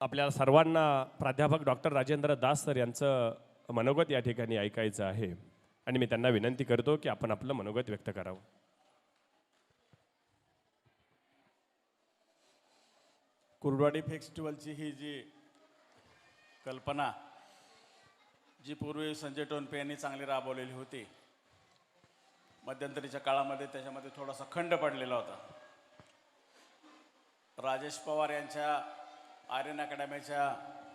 आपल्या सर्वांना प्राध्यापक डॉक्टर राजेंद्र दास सर यांचं मनोगत या ठिकाणी ऐकायचं आहे. आणि मी त्यांना विनंती करतो की आपण आपलं मनोगत व्यक्त करावं. कुर्डवाडी फेस्टिवलची ही जी कल्पना जी पूर्वी संजय टोनपे यांनी चांगली राबवलेली होती मध्यंतरीच्या काळामध्ये त्याच्यामध्ये थोडासा खंड पडलेला होता. राजेश पवार यांच्या आर्यन अकॅडमीच्या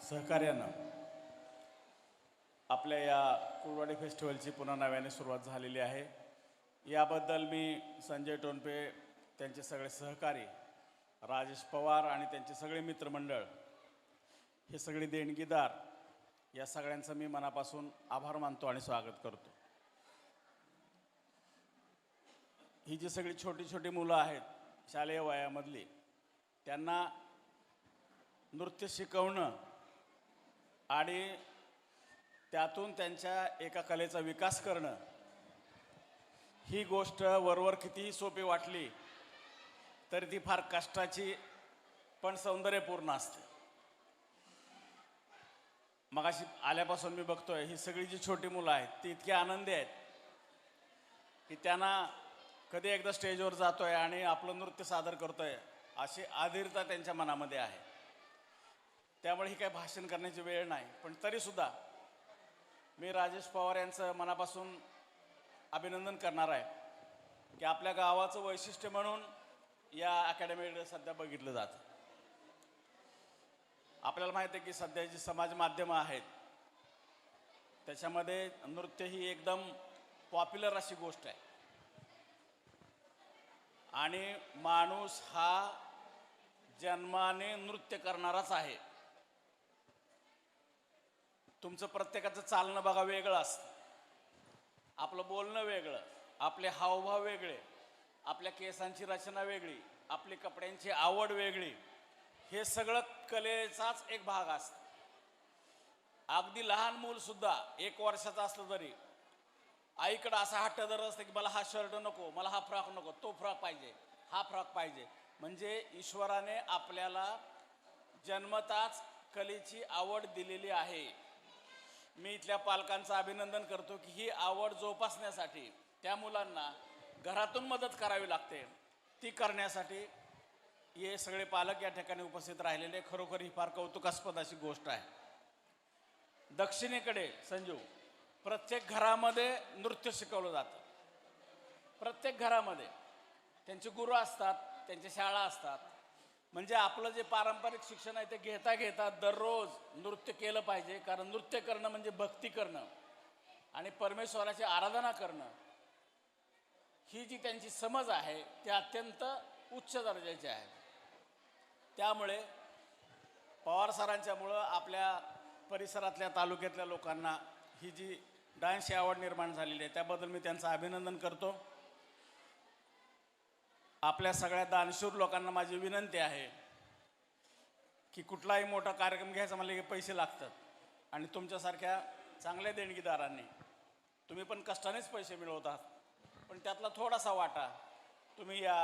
सहकार्यानं आपल्या या कुरवाडी फेस्टिवलची पुन्हा नव्याने सुरुवात झालेली आहे. याबद्दल मी संजय टोनपे त्यांचे सगळे सहकारी राजेश पवार आणि त्यांचे सगळे मित्रमंडळ हे सगळे देणगीदार या सगळ्यांचं मी मनापासून आभार मानतो आणि स्वागत करतो. ही जी सगळी छोटी छोटी मुलं आहेत शालेय वयामधली त्यांना नृत्य शिकवणं आणि त्यातून त्यांच्या एका कलेचा विकास करणं ही गोष्ट वरवर कितीही सोपी वाटली तरी ती फार कष्टाची पण सौंदर्यपूर्ण असते. मगाशी आल्यापासून मी बघतोय ही सगळी जी छोटी मुलं आहेत ती इतकी आनंदी आहेत की त्यांना कधी एकदा स्टेजवर जातोय आणि आपलं नृत्य सादर करतोय अशी आधीरता त्यांच्या मनामध्ये आहे. त्यामुळे ही काय भाषण करण्याची वेळ नाही. पण तरीसुद्धा मी राजेश पवार यांचं मनापासून अभिनंदन करणार आहे की आपल्या गावाचं वैशिष्ट्य म्हणून या अकॅडमीकडे सध्या बघितलं जातं. आपल्याला माहिती आहे की सध्या जी समाज माध्यमं आहेत त्याच्यामध्ये नृत्य ही एकदम पॉप्युलर अशी गोष्ट आहे. आणि माणूस हा जन्माने नृत्य करणाराच आहे. तुमचं प्रत्येकाचं चालणं बघा वेगळं असतं. आपलं बोलणं वेगळं आपले हावभाव वेगळे आपल्या केसांची रचना वेगळी आपली कपड्यांची आवड वेगळी हे सगळं कलेचाच एक भाग असतो. अगदी लहान मूल सुद्धा एक वर्षाचं असलं तरी आईकडं असा हट्ट धरत असतं की मला हा शर्ट नको मला हा फ्रॉक नको तो फ्रॉक पाहिजे हा फ्रॉक पाहिजे. म्हणजे ईश्वराने आपल्याला जन्मताच कलेची आवड दिलेली आहे. मी इथल्या पालकांचं अभिनंदन करतो की ही आवड जोपासण्यासाठी त्या मुलांना घरातून मदत करावी लागते. ती करण्यासाठी हे सगळे पालक या ठिकाणी उपस्थित राहिलेले खरोखर ही फार कौतुकास्पद अशी गोष्ट आहे. दक्षिणेकडे संजू प्रत्येक घरामध्ये नृत्य शिकवलं जातं. प्रत्येक घरामध्ये. त्यांचे गुरु असतात त्यांच्या शाळा असतात. म्हणजे आपलं जे पारंपरिक शिक्षण आहे ते घेता घेता दररोज नृत्य केलं पाहिजे. कारण नृत्य करणं म्हणजे भक्ती करणं. आणि परमेश्वराची आराधना करणं. ही जी त्यांची समज आहे ती अत्यंत उच्च दर्जाची आहे. त्यामुळे पवार सरांच्यामुळं आपल्या परिसरातल्या तालुक्यातल्या लोकांना ही जी डान्सची आवड निर्माण झालेली आहे त्याबद्दल मी त्यांचं अभिनंदन करतो. आपल्या सगळ्या दानशूर लोकांना माझी विनंती आहे की कुठलाही मोठा कार्यक्रम घ्यायचा मला की पैसे लागतात. आणि तुमच्यासारख्या चांगल्या देणगीदारांनी तुम्ही पण कष्टानेच पैसे मिळवतात. पण त्यातला थोडासा वाटा तुम्ही या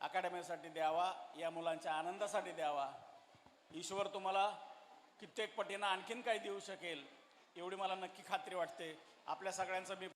अकॅडमीसाठी द्यावा या मुलांच्या आनंदासाठी द्यावा. ईश्वर तुम्हाला कित्येक पटीनं आणखीन काही देऊ शकेल एवढी मला नक्की खात्री वाटते. आपल्या सगळ्यांचं मी